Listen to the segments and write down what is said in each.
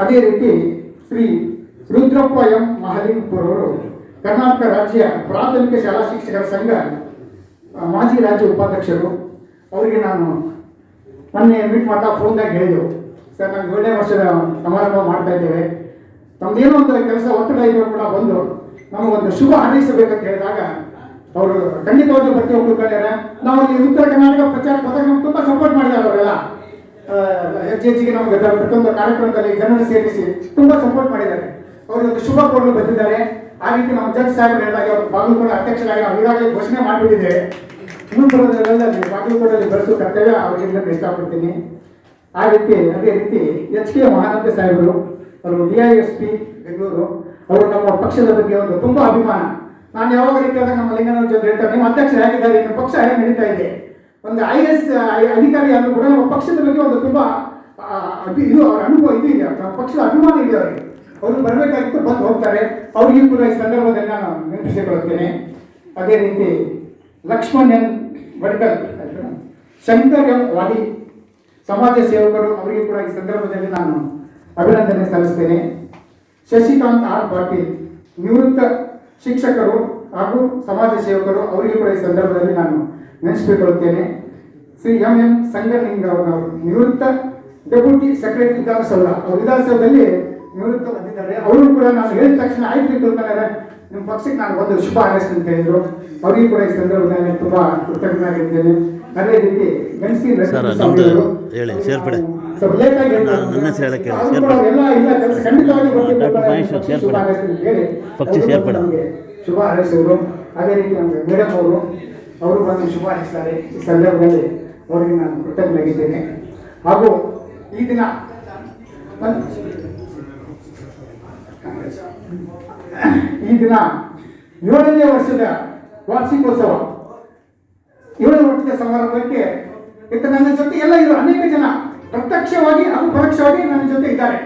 ಅದೇ ರೀತಿ ಶ್ರೀ ರುದ್ರಪ್ಪ ಎಂ ಮಹಲಿಂಗಪುರ ಅವರು ಕರ್ನಾಟಕ ರಾಜ್ಯ ಪ್ರಾಥಮಿಕ ಶಾಲಾ ಶಿಕ್ಷಕರ ಸಂಘ ಮಾಜಿ ರಾಜ್ಯ ಉಪಾಧ್ಯಕ್ಷರು. ಅವರಿಗೆ ನಾನು ಮೊನ್ನೆ ಮೀಟ್ ಮಾಡ್ತಾ ಫೋನ್ದಾಗ ಹೇಳಿದೆವು ಸರ್ ನಾವು ಏಳನೇ ವರ್ಷದ ಸಮಾರಂಭ ಮಾಡ್ತಾ ಇದ್ದೇವೆ. ತಮ್ದೇನೋ ಒಂದು ಕೆಲಸ ಒತ್ತಡ ಇದ್ರು ಕೂಡ ಬಂದು ನಮಗೊಂದು ಶುಭ ಹಾರೈಸಬೇಕಂತ ಹೇಳಿದಾಗ ಅವರು ಖಂಡಿತವಾಗಿ ಬರ್ತೀವಿ ಹೋಗ್ಕೊಂಡ್ಯಾರ ನಾವು ಈ ಉತ್ತರ ಕರ್ನಾಟಕ ಪ್ರಚಾರ ನಮ್ಗೆ ತುಂಬ ಸಪೋರ್ಟ್ ಮಾಡಿದ್ದಾರೆ ಅವರೆಲ್ಲ. ಹೆಚ್ಚು ಹೆಚ್ಚಿಗೆ ನಮ್ಗೆ ಪ್ರತಿಯೊಂದು ಕಾರ್ಯಕ್ರಮದಲ್ಲಿ ಜನರನ್ನು ಸೇರಿಸಿ ತುಂಬಾ ಸಪೋರ್ಟ್ ಮಾಡಿದ್ದಾರೆ. ಅವರು ಒಂದು ಶುಭ ಕೋರಲು ಬಂದಿದ್ದಾರೆ. ಆ ರೀತಿ ನಮ್ಮ ಜಡ್ಜ್ ಸಾಹೇಬ್ ಹೇಳಿದಾಗ ಅವರು ಬಾಗಲಕೋಟೆ ಅಧ್ಯಕ್ಷರಾಗಿ ನಾವು ಈಗಾಗಲೇ ಘೋಷಣೆ ಮಾಡಿಬಿಟ್ಟಿದ್ದೇವೆ ಇನ್ನೊಂದು ಬರೋದ್ರಲ್ಲಿ ಬಾಗಲಕೋಟೆಯಲ್ಲಿ ಬೆಳೆಸೋ ಕರ್ತವ್ಯ ಅವರಿಗೆ ಹೇಳಕ್ಕೆ ಇಷ್ಟಪಡ್ತೀನಿ. ಆ ರೀತಿ, ಅದೇ ರೀತಿ ಎಚ್ ಕೆ ಮಹಾನಂದ ಸಾಹೇಬರು, ಅವರು D I S P, Bengaluru, ಅವರು ನಮ್ಮ ಪಕ್ಷದ ಬಗ್ಗೆ ಒಂದು ತುಂಬಾ ಅಭಿಮಾನ. ನಾನು ಯಾವಾಗ ರೀತಿ ಆದಾಗ ನಮ್ಮ ಲಿಂಗನ ಜೊತೆ ಹೇಳ್ತಾರೆ ನಿಮ್ಮ ಅಧ್ಯಕ್ಷರು ಹೇಗಿದ್ದಾರೆ ನಿಮ್ಮ ಪಕ್ಷ ಹೇಗೆ ನಡೀತಾ ಇದೆ. ಒಂದು ಐ ಎಸ್ ಅಧಿಕಾರಿ ಆದರೂ ಕೂಡ ನಮ್ಮ ಪಕ್ಷದ ಬಗ್ಗೆ ಒಂದು ತುಂಬಾ ಇದು ಅವರ ಅನುಭವ ಇದು ಇದೆ. ಪಕ್ಷದ ಅಭಿಮಾನ ಇದೆ ಅವರಿಗೆ. ಅವರು ಬರಬೇಕಾಗಿತ್ತು, ಬಂದು ಹೋಗ್ತಾರೆ. ಅವ್ರಿಗೂ ಕೂಡ ಈ ಸಂದರ್ಭದಲ್ಲಿ ನಾನು ನೆನಪಿಸಿಕೊಳ್ಳುತ್ತೇನೆ. ಅದೇ ರೀತಿ ಲಕ್ಷ್ಮಣ್ ಎನ್ ವಡ್ಕಲ್? ಶಂಕರ್ ಎಂ ವಾಡಿ ಸಮಾಜ ಸೇವಕರು, ಅವರಿಗೆ ಕೂಡ ಈ ಸಂದರ್ಭದಲ್ಲಿ ನಾನು ಅಭಿನಂದನೆ ಸಲ್ಲಿಸ್ತೇನೆ. ಶಶಿಕಾಂತ್ ಆರ್ ಪಾಟೀಲ್ ನಿವೃತ್ತ ಶಿಕ್ಷಕರು ಹಾಗೂ ಸಮಾಜ ಸೇವಕರು, ಅವರಿಗೆ ಕೂಡ ಈ ಸಂದರ್ಭದಲ್ಲಿ ನಾನು ನೆನೆಸಿಕೊಳ್ಳುತ್ತೇನೆ ಶ್ರೀ ಎಂ ಎಂ ಸಂಗಲಿಂಗ ಅವರು ನಿವೃತ್ತ ಡೆಪ್ಯೂಟಿ ಸೆಕ್ರೆಟರಿ ವಿಧಾನಸೌಧ. ಅವರು ವಿಧಾನಸೌಧದಲ್ಲಿ ನಿವೃತ್ತ ಬಂದಿದ್ದಾರೆ. ಅವರು ಕೂಡ ನಾನು ಹೇಳಿದ ತಕ್ಷಣ ಆಯ್ತು ತಿಳ್ಕೊಳ್ತಾರೆ ನಿಮ್ಮ ಪಕ್ಷಕ್ಕೆ ನಾನು ಒಂದು ಶುಭ ಹಾರೈಸ್ ಅಂತ ಹೇಳಿದ್ರು. ಅವರಿಗೆ ಕೂಡ ಈ ಸಂದರ್ಭದಲ್ಲಿ ತುಂಬಾ ಕೃತಜ್ಞನಾಗಿದ್ದೇನೆ ಅದೇ ರೀತಿ ಗಣಸಿ ಹೇಳಿ, ಸೇರ್ಪಡೆ. ಪಕ್ಷ. ಶುಭ ಹಾರೈಸಿದ್ರು. ಅದೇ ರೀತಿ ಮೇಡಮ್ ಅವರು ಅವರು ಬಂದು ಶುಭ ಹಾರಿಸ್ತಾರೆ ಈ ಸಂದರ್ಭದಲ್ಲಿ ಅವರಿಗೆ ನಾನು ಕೃತಜ್ಞನಾಗಿದ್ದೇನೆ. ಹಾಗೂ ಈ ದಿನ ಈ ದಿನ ಏಳನೇ ವರ್ಷದ ವಾರ್ಷಿಕೋತ್ಸವ. ಏಳು ವರ್ಷದ ಸಮಾರಂಭಕ್ಕೆ ಇತ್ತ ನನ್ನ ಜೊತೆ ಎಲ್ಲ ಇರೋ ಅನೇಕ ಜನ ಪ್ರತ್ಯಕ್ಷವಾಗಿ ಹಾಗೂ ಪರೋಕ್ಷವಾಗಿ ನನ್ನ ಜೊತೆ ಇದ್ದಾರೆ.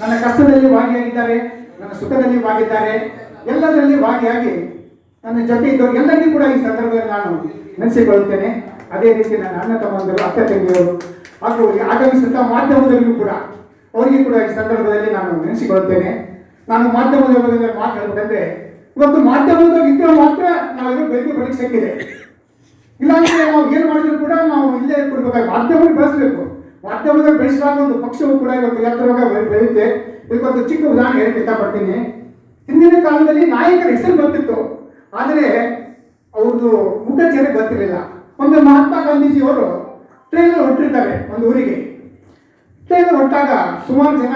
ನನ್ನ ಕಷ್ಟದಲ್ಲಿ ಭಾಗಿಯಾಗಿದ್ದಾರೆ, ನನ್ನ ಸುಖದಲ್ಲಿ ಭಾಗಿದ್ದಾರೆ. ಎಲ್ಲದರಲ್ಲಿ ಭಾಗಿಯಾಗಿ ನನ್ನ ಜೊತೆ ಇದ್ದವರು ಎಲ್ಲರಿಗೂ ಕೂಡ ಈ ಸಂದರ್ಭದಲ್ಲಿ ನಾನು ನೆನೆಸಿಕೊಳ್ಳುತ್ತೇನೆ. ಅದೇ ರೀತಿ ನನ್ನ ಅಣ್ಣ ತಮ್ಮಂದಿರು, ಅಕ್ಕ ತಂಗಿಯವರು ಹಾಗೂ ಈ ಆಗಮಿಸಿದ ಮಾಧ್ಯಮದಲ್ಲಿಯೂ ಕೂಡ ಅವರಿಗೆ ಕೂಡ ಈ ಸಂದರ್ಭದಲ್ಲಿ ನಾನು ನೆನೆಸಿಕೊಳ್ಳುತ್ತೇನೆ. ನಾನು ಮಾಧ್ಯಮದ ಬಗ್ಗೆ ಮಾತಾಡಬೇಕಂದ್ರೆ ಇವತ್ತು ಮಾಧ್ಯಮದಲ್ಲಿ ಇದ್ರೆ ಮಾತ್ರ ನಾವೆಲ್ಲರೂ ಬೆಳಗ್ಗೆ ಬೆಳಗ್ಗೆ ಸಿಕ್ಕಿದೆ ಇಲ್ಲಾಂದ್ರೆ ನಾವು ಏನು ಮಾಡಿದ್ರು ಕೂಡ ನಾವು ಇಲ್ಲೇ ಕೊಡ್ಬೇಕಾಗಿ ಮಾಧ್ಯಮದಲ್ಲಿ ಬೆಳೆಸಬೇಕು. ಮಾಧ್ಯಮದಲ್ಲಿ ಬೆಳೆಸಿದಾಗ ಒಂದು ಪಕ್ಷವು ಕೂಡ ಇವತ್ತು ಎತ್ತರವಾಗಿ ಬೆಳೆ- ಬೆಳೆಯುತ್ತೆ. ಇದಕ್ಕೊಂದು ಚಿಕ್ಕ ಉದಾಹರಣೆ ಹೇಳಕ್ಕೆ ಇಷ್ಟಪಡ್ತೀನಿ. ಹಿಂದಿನ ಕಾಲದಲ್ಲಿ ನಾಯಕರ ಹೆಸರು ಗೊತ್ತಿತ್ತು ಆದರೆ ಅವ್ರದ್ದು ಮುಖಚೇರಿ ಗೊತ್ತಿರಲಿಲ್ಲ. ಒಂದು ಮಹಾತ್ಮ ಗಾಂಧೀಜಿಯವರು ಟ್ರೈನಲ್ಲಿ ಹೊಟ್ಟಿರ್ತಾರೆ ಒಂದು ಊರಿಗೆ. ಟ್ರೈನ್ ಹೊಟ್ಟಾಗ ಸುಮಾರು ಜನ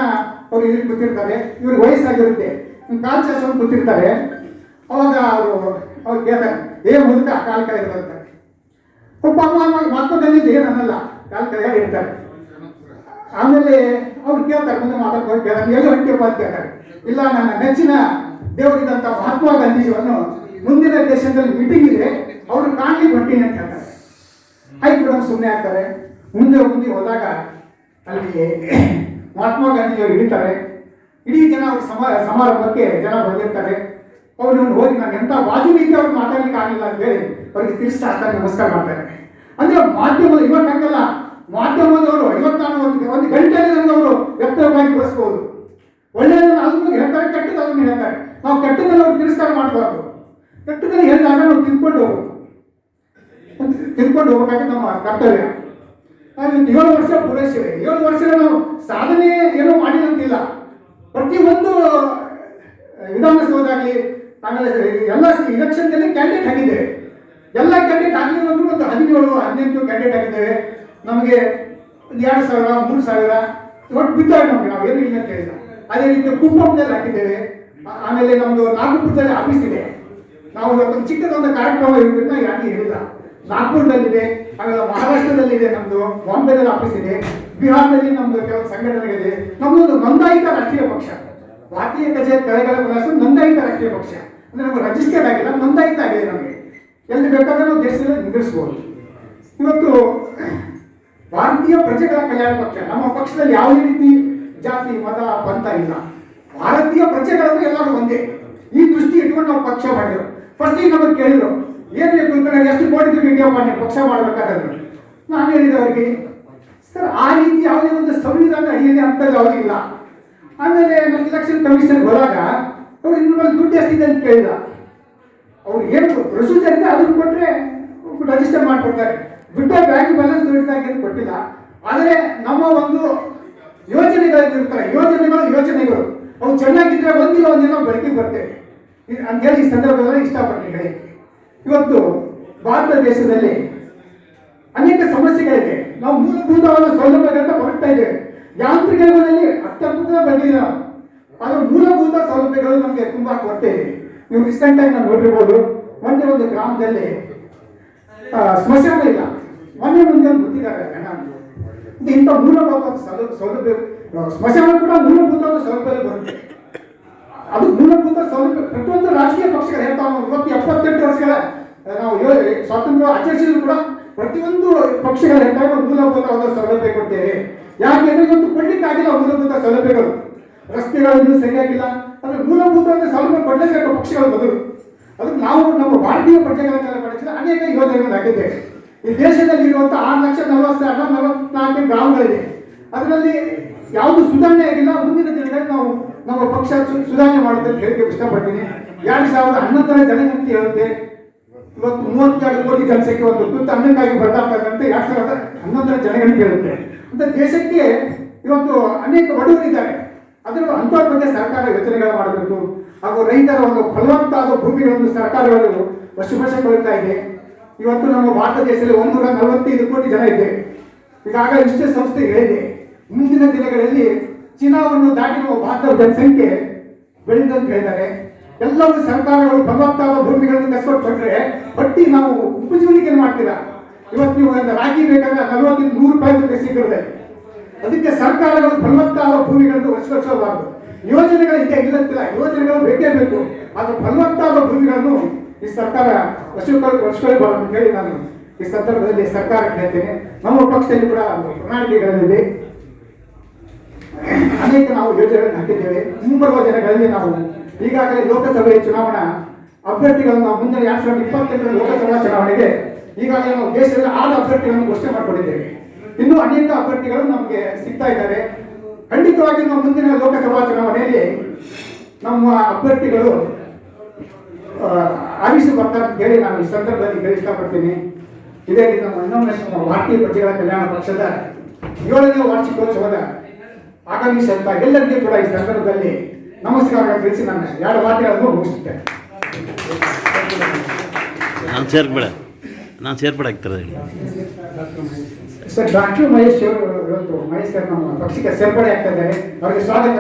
ಅವರು ಇಲ್ಲಿ ಕೂತಿರ್ತಾರೆ ಇವ್ರಿಗೆ ವಯಸ್ಸಾಗಿರುತ್ತೆ ಕಾಲು ಚಾಚಕೊಂಡು ಕೂತಿರ್ತಾರೆ ಅವಾಗ ಅವರು ಅವ್ರು ಕೇಳ್ತಾರೆ, ಏ ಮುದುಕ, ಕಾಲು ಕೈ ಒಬ್ಬ ಮಹಾತ್ಮ ಗಾಂಧೀಜಿ ಮಕ್ಕಳಲ್ಲಿ ಏನು ಅನ್ನಲ್ಲ ಕಾಲು ಕೆಳಗೆ ಇರ್ತಾರೆ. ಆಮೇಲೆ ಅವ್ರು ಕೇಳ್ತಾರೆ, ಮುಂದೆ ಮಾತಾಡ್ಕೊಂಡು ಕೇಳ್ತಾರೆ, ಎಲ್ಲಿ ಹೊಂಟಿಯಪ್ಪ? ಅಂತ ಕೇಳ್ತಾರೆ. ಇಲ್ಲ, ನನ್ನ ನೆಚ್ಚಿನ ದೇವರಿದ್ದಂಥ ಮಹಾತ್ಮ ಗಾಂಧೀಜಿಯನ್ನು ಮುಂದಿನ ದೇಶದಲ್ಲಿ ಮೀಟಿಂಗ್ ಇದೆ, ಅವರು ಕಾಣಲಿ ಹೊಂಟೀನಿ ಅಂತ ಹೇಳ್ತಾರೆ. ಆಯ್ತು ಬಿಡೋಣ ಸುಮ್ಮನೆ ಆಗ್ತಾರೆ. ಮುಂದೆ ಮುಂದೆ ಹೋದಾಗ ಅಲ್ಲಿ ಮಹಾತ್ಮ ಗಾಂಧೀಜಿಯವರು ಇಳಿತಾರೆ. ಇಡೀ ಜನ ಅವ್ರ ಸಮ, ಸಮಾರಂಭಕ್ಕೆ ಜನ ಬಂದಿರ್ತಾರೆ. ಅವ್ರು ನಾನು ಹೋಗಿ ನಾನು ಎಂತ ಬಾಜು ನಿಂತು ಅವ್ರು ಮಾತಾಡ್ಲಿಕ್ಕೆ ಆಗಲಿಲ್ಲ ಅಂತ ಹೇಳಿ ಅವ್ರಿಗೆ ತಿರ್ಸಿ ಹಾಕ್ತಾರೆ ನಮಸ್ಕಾರ ಮಾಡ್ತಾರೆ. ಅಂದ್ರೆ ಮಾಧ್ಯಮದ, ಇವತ್ತು ಹಂಗಲ್ಲ. ಮಾಧ್ಯಮದವರು ಐವತ್ತಾರು ಒಂದು ಒಂದು ಗಂಟೆಯಲ್ಲಿ ಅವರು ವ್ಯಕ್ತವಾಗಿ ಬಳಸ್ಬೋದು. ಒಳ್ಳೆಯದನ್ನು ಅದನ್ನು ಹೇಳ್ತಾರೆ ಕೆಟ್ಟದ್ದು ಅದನ್ನು ಹೇಳ್ತಾರೆ. ನಾವು ಕೆಟ್ಟದನ್ನು ಅವ್ರು ತಿರಸ್ಕಾರ ಮಾಡಬಾರ್ದು. ಕೆಟ್ಟದನ್ನು ಹೇಳಿದಾಗ ನಾವು ತಿಳ್ಕೊಂಡು ಹೋಗ್ಬೇಕು. ತಿಳ್ಕೊಂಡು ಹೋಗಬೇಕಾಗಿ ನಮ್ಮ ಕರ್ತವ್ಯ. ಹಾಗೆ ಏಳು ವರ್ಷ ಪೂರೈಸಿವೆ. ಏಳು ವರ್ಷ ನಾವು ಸಾಧನೆ ಏನೋ ಮಾಡಿದಂತಿಲ್ಲ. ಪ್ರತಿಯೊಂದು ವಿಧಾನಸೌಧಾಗಲಿ ಆಮೇಲೆ ಎಲ್ಲ ಇಲೆಕ್ಷನ್ದಲ್ಲಿ ಕ್ಯಾಂಡಿಡೇಟ್ ಆಗಿದ್ದೇವೆ. ಎಲ್ಲ ಕ್ಯಾಂಡಿಡೇಟ್ ಆಗಲಿಲ್ಲ ಅಂದ್ರೂ ಒಂದು ಹದಿನೇಳು, ಹದಿನೆಂಟು ಕ್ಯಾಂಡಿಡೇಟ್ ಆಗಿದ್ದೇವೆ. ನಮಗೆ ಎರಡು ಸಾವಿರ, ಮೂರು ಸಾವಿರ ಒಟ್ಟು ಬಿದ್ದಾಗ ನಮಗೆ. ನಾವು ಏನು ಇಲ್ಲ ಅಂತ ಹೇಳಿಲ್ಲ. ಅದೇ ರೀತಿ ಕುಂಭದಲ್ಲಿ ಹಾಕಿದ್ದೇವೆ. ಆಮೇಲೆ ನಮ್ಮದು ನಾಗಪುರದಲ್ಲಿ ಆಫೀಸ್ ಇದೆ. ನಾವು ಒಂದು ಚಿಕ್ಕದೊಂದು ಕಾರ್ಯಕ್ರಮ ಇರೋದ್ರಿಂದ ಯಾಕೆ ಹೇಳಿಲ್ಲ ನಾಗ್ಪುರದಲ್ಲಿದೆ ಆಮೇಲೆ ಮಹಾರಾಷ್ಟ್ರದಲ್ಲಿದೆ ನಮ್ಮದು ಬಾಂಬೆದಲ್ಲಿ ಆಫೀಸ್ ಇದೆ. ಬಿಹಾರದಲ್ಲಿ ನಮ್ಮದು ಕೆಲವು ಸಂಘಟನೆಗಳಿದೆ. ನಮ್ಮದೊಂದು ನೋಂದಾಯಿತ ರಾಷ್ಟ್ರೀಯ ಪಕ್ಷ. ಭಾರತೀಯ ಕಚೇರಿ ಕೆಳಗಡೆ ಪ್ರದೇಶ ನೋಂದಾಯಿತ ರಾಷ್ಟ್ರೀಯ ಪಕ್ಷ. ಅಂದರೆ ನಮ್ಗೆ ರಿಜಿಸ್ಟರ್ಡ್ ಆಗಿಲ್ಲ, ನೋಂದಾಯಿತ ಆಗಿದೆ ನಮಗೆ. ಎಲ್ಲಿ ಬೇಕಾದ್ರೆ ನಾವು ದೇಶದಲ್ಲಿ ನಿಂದಿರಿಸಬಹುದು ಇವತ್ತು ಭಾರತೀಯ ಪ್ರಜೆಗಳ ಕಲ್ಯಾಣ ಪಕ್ಷ, ನಮ್ಮ ಪಕ್ಷದಲ್ಲಿ ಯಾವುದೇ ರೀತಿ ಜಾತಿ, ಮತ, ಪಂಥ ಇಲ್ಲ. ಭಾರತೀಯ ಪ್ರಜೆಗಳಂದ್ರೆ ಎಲ್ಲರೂ ಒಂದೇ. ಈ ದೃಷ್ಟಿ ಇಟ್ಕೊಂಡು ನಾವು ಪಕ್ಷ ಮಾಡಿದ್ರು ಫಸ್ಟ್ ನಮಗೆ ಕೇಳಿದ್ರು. ಏನು ಕುಲ್ಕರ್ಣಿ ಎಷ್ಟು ಕೋಟಿ ದುಡ್ಡು ಮಾಡಿ ನೀವು ಪಕ್ಷ ಮಾಡಬೇಕಾದ್ರು ನಾನು ಹೇಳಿದೆ ಅವರಿಗೆ, ಸರ್, ಆ ರೀತಿ ಯಾವುದೇ ಒಂದು ಸಂವಿಧಾನ ಅಡಿಯಲ್ಲಿ ಅಂತದ್ದು ಯಾವುದಿಲ್ಲ ಆಮೇಲೆ ನನಗೆ ಇಲೆಕ್ಷನ್ ಕಮಿಷನ್ ಹೋದಾಗ ಅವ್ರು ಇನ್ನು ಮೇಲೆ ದುಡ್ಡು ಎಷ್ಟಿದೆ ಅಂತ ಕೇಳಿದ. ಅವ್ರು ಏನು ಪ್ರೊಸೀಜರ್ ಇದೆ, ಅದನ್ನು ಕೊಟ್ಟರೆ ರಿಜಿಸ್ಟರ್ ಮಾಡಿಕೊಡ್ತಾರೆ. ದುಡ್ಡು ಬ್ಯಾಂಕ್ ಬ್ಯಾಲೆನ್ಸ್ ದುಡ್ಡಿದಾಗ ಏನು ಕೊಟ್ಟಿಲ್ಲ. ಆದರೆ ನಮ್ಮ ಒಂದು ಯೋಜನೆಗಳಿರ್ತಾರೆ, ಯೋಜನೆಗಳು ಯೋಜನೆಗಳು. ಅವು ಚೆನ್ನಾಗಿದ್ರೆ ಒಂದಿಲ್ಲ ಒಂದಿನ ಬೆಳಕಿಗೆ ಬರ್ತೇವೆ ಅಂತೇಳಿ ಈ ಸಂದರ್ಭದಲ್ಲಿ ಇಷ್ಟಪಟ್ಟು ಇವತ್ತು ಭಾರತ ದೇಶದಲ್ಲಿ ಅನೇಕ ಸಮಸ್ಯೆಗಳಿದೆ. ನಾವು ಮೂಲಭೂತವಾದ ಸೌಲಭ್ಯಗಳನ್ನ ಬರುತ್ತಾ ಇದ್ದೇವೆ. ಯಾಂತ್ರಿಕ ಯುಗದಲ್ಲಿ ಅತ್ಯಂತ ಬಂದಿದೆ ಅದರ ಮೂಲಭೂತ ಸೌಲಭ್ಯಗಳು ನಮಗೆ ತುಂಬಾ ಕೊರತೆ ಇದೆ. ನೀವು ರೀಸೆಂಟ್ ಆಗಿ ನಾವು ನೋಡಿರ್ಬೋದು, ಮೊನ್ನೆ ಒಂದು ಗ್ರಾಮದಲ್ಲಿ ಸ್ಮಶಾನ ಇಲ್ಲ. ಮೊನ್ನೆ ಮುಂದೆ ಒಂದು ಗೊತ್ತಿದ್ದಾರೆ ಗಣ ಇಂಥ ಮೂಲಭೂತ ಸೌಲ- ಸೌಲಭ್ಯ ಸ್ಮಶಾನ ಕೂಡ ಮೂಲಭೂತವಾದ ಸೌಲಭ್ಯ ಬರುತ್ತೆ. ಅದು ಮೂಲಭೂತ ಸೌಲಭ್ಯ, ಪ್ರತಿಯೊಂದು ರಾಜಕೀಯ ಪಕ್ಷಗಳು ಹೇಳ್ತಾ ಇವತ್ತು ಎಪ್ಪತ್ತೆಂಟು ವರ್ಷಗಳ ನಾವು ಸ್ವಾತಂತ್ರ್ಯ ಆಚರಿಸಿದ್ರು ಕೂಡ ಪ್ರತಿಯೊಂದು ಪಕ್ಷಗಳ ಪಕ್ಷಗಳು ಮೂಲಭೂತ ಮೂಲಭೂತವಾದ ಸೌಲಭ್ಯ ಕೊಡ್ತೇವೆ. ಯಾಕೆಂದ್ರೆ ಇವತ್ತು ಕೊಡ್ಲಿಕ್ಕಾಗಿಲ್ಲ ಮೂಲಭೂತ ಸೌಲಭ್ಯಗಳು. ರಸ್ತೆಗಳು ಸರಿಯಾಗಿಲ್ಲ ಅಂದ್ರೆ ಮೂಲಭೂತವಾದ ಸೌಲಭ್ಯ ಕೊಡಲೇಬೇಕು ಪಕ್ಷಗಳ ಬದಲು ಅದಕ್ಕೆ ನಾವು ನಮ್ಮ ಭಾರತೀಯ ಪ್ರಜೆಗಳ ಪಡಿಸಿದ ಅನೇಕ ಯೋಜನೆಗಳನ್ನು ಹಾಕಿದ್ದೇವೆ. ಈ ದೇಶದಲ್ಲಿ ಇರುವಂತಹ ಆರು ಲಕ್ಷ ನಲವತ್ತ ನಲವತ್ನಾಲ್ಕು ಗ್ರಾಮಗಳಿದೆ. ಅದರಲ್ಲಿ ಯಾವುದು ಸುಧಾರಣೆ ಆಗಿಲ್ಲ. ಮುಂದಿನ ದಿನಗಳಲ್ಲಿ ನಾವು ನಮ್ಮ ಪಕ್ಷ ಸುಧಾರಣೆ ಮಾಡುತ್ತೆ ಹೇಳಿಕೆ ಇಷ್ಟಪಡ್ತೀನಿ. ಎರಡು ಸಾವಿರದ ಹನ್ನೊಂದರ ಜನಗಣತಿ ಹೇಳುತ್ತೆ. ಇವತ್ತು ಮೂವತ್ತೆರಡು ಕೋಟಿ ಜನಸಂಖ್ಯೆ ಒಂದು ತುತ್ತು ಅನ್ನಕ್ಕಾಗಿ ಬರ್ದಾಗ್ತದಂತೆ ಎರಡು ಸಾವಿರದ ಹನ್ನೊಂದರ ಜನಗಣತಿ ಹೇಳುತ್ತೆ. ಅಂತ ದೇಶಕ್ಕೆ ಇವತ್ತು ಅನೇಕ ಬಡವರಿದ್ದಾರೆ ಅದರ ಅಂಥವ್ರ ಬಗ್ಗೆ ಸರ್ಕಾರ ಯೋಚನೆಗಳು ಮಾಡಬೇಕು. ಹಾಗೂ ರೈತರ ಒಂದು ಫಲವತ್ತಾದ ಭೂಮಿಗಳನ್ನು ಸರ್ಕಾರಗಳು ವಶಪಡಿಸಿಕೊಳ್ತಾ ಇದೆ. ಇವತ್ತು ನಮ್ಮ ಭಾರತ ದೇಶದಲ್ಲಿ ಒಂದೂರ ನಲವತ್ತೈದು ಕೋಟಿ ಜನ ಇದೆ ಈಗಾಗಲೇ ವಿಶ್ವಸಂಸ್ಥೆ ಹೇಳಿದೆ ಮುಂದಿನ ದಿನಗಳಲ್ಲಿ ಚೀನಾವನ್ನು ದಾಟಿರುವ ಭಾರತದ ಜನಸಂಖ್ಯೆ ಬೆಳೆದಂತ ಹೇಳಿದ್ದಾರೆ. ಎಲ್ಲವೂ ಸರ್ಕಾರಗಳು ಫಲವತ್ತಾದ ಭೂಮಿಗಳನ್ನು ಕಸ್ಕೊಟ್ಬಿಟ್ರೆ ಬಟ್ಟಿ ನಾವು ಉಪಜೀವನಿಕೆ ಮಾಡ್ತೀರಾ? ಇವತ್ತು ನೀವು ಒಂದು ರಾಗಿ ಬೇಕಾದ್ರೆ ನಲವತ್ತಿಂದ ನೂರು ರೂಪಾಯಿ ರೂಪಾಯಿ ಸಿಗುತ್ತೆ ಅದಕ್ಕೆ ಸರ್ಕಾರಗಳು ಫಲವತ್ತಾದ ಭೂಮಿಗಳನ್ನು ವಶಪಡಿಸಬಾರದು ಯೋಜನೆಗಳು ಇದೆ ಇಲ್ಲಂತಿಲ್ಲ ಯೋಜನೆಗಳು ಬೇಕೇ ಬೇಕು. ಆದರೆ ಫಲವತ್ತಾದ ಭೂಮಿಗಳನ್ನು ಈ ಸರ್ಕಾರ ವಶಗಳು ವಶಗೊಳ್ಳಬಾರದು ಅಂತ ಹೇಳಿ ನಾನು ಈ ಸಂದರ್ಭದಲ್ಲಿ ಸರ್ಕಾರ ಕೇಳ್ತೇನೆ ನಮ್ಮ ಪಕ್ಷದಲ್ಲಿ ಕೂಡ ಒಂದು ಪ್ರಣಾಳಿಕೆಗಳಿದೆ ಅನೇಕ ನಾವು ಯೋಜನೆಗಳನ್ನು ಹಾಕಿದ್ದೇವೆ. ಮುಂಬರುವ ದಿನಗಳಲ್ಲಿ ನಾವು ಈಗಾಗಲೇ ಲೋಕಸಭೆ ಚುನಾವಣಾ ಅಭ್ಯರ್ಥಿಗಳನ್ನು ನಾವು ಮುಂದಿನ ಎರಡ್ ಸಾವಿರದ ಇಪ್ಪತ್ತೆಂಟರ ಲೋಕಸಭಾ ಚುನಾವಣೆಗೆ ಈಗಾಗಲೇ ನಾವು ದೇಶದಲ್ಲಿ ಆರು ಅಭ್ಯರ್ಥಿಗಳನ್ನು ಘೋಷಣೆ ಮಾಡಿಕೊಂಡಿದ್ದೇವೆ. ಇನ್ನೂ ಅನೇಕ ಅಭ್ಯರ್ಥಿಗಳು ನಮಗೆ ಸಿಗ್ತಾ ಇದ್ದಾರೆ. ಖಂಡಿತವಾಗಿ ನಾವು ಮುಂದಿನ ಲೋಕಸಭಾ ಚುನಾವಣೆಯಲ್ಲಿ ನಮ್ಮ ಅಭ್ಯರ್ಥಿಗಳು ಆರಿಸಿ ಬರ್ತಾರೆ ಅಂತ ಹೇಳಿ ನಾನು ಈ ಸಂದರ್ಭದಲ್ಲಿ ಹೇಳಿ ಇಷ್ಟಪಡ್ತೀನಿ. ಇದೇ ರೀತಿ ನಮ್ಮ ಇನ್ನೊಮ್ಮೆ ನಮ್ಮ ಭಾರತೀಯ ಪ್ರಜೆಗಳ ಕಲ್ಯಾಣ ಪಕ್ಷದ ಏಳನೇ ವಾರ್ಷಿಕೋತ್ಸವದ ಆಗಮಿಸಿದಂತ ಎಲ್ಲರಿಗೂ ಕೂಡ ಈ ಸಂದರ್ಭದಲ್ಲಿ ನಮಸ್ಕಾರ ತಿಳಿಸಿ ನಾನು ಎರಡು ಮಾತುಗಳನ್ನು ಮುಗಿಸುತ್ತೇನೆ. ನಾನು ಸೇರ್ಬೇಡ. ನಾನು ಸೇರ್ಪಡೆ ಆಗ್ತಾರೆ ಸರ್ ಡಾಕ್ಟರ್ ಮಹೇಶ್ ಅವರು ಇವತ್ತು ಮಹೇಶ್ ಸರ್ ನಮ್ಮ ಪಕ್ಷಕ್ಕೆ ಸೇರ್ಪಡೆ ಆಗ್ತಾ ಇದ್ದಾರೆ. ಅವರಿಗೆ ಸ್ವಾಗತ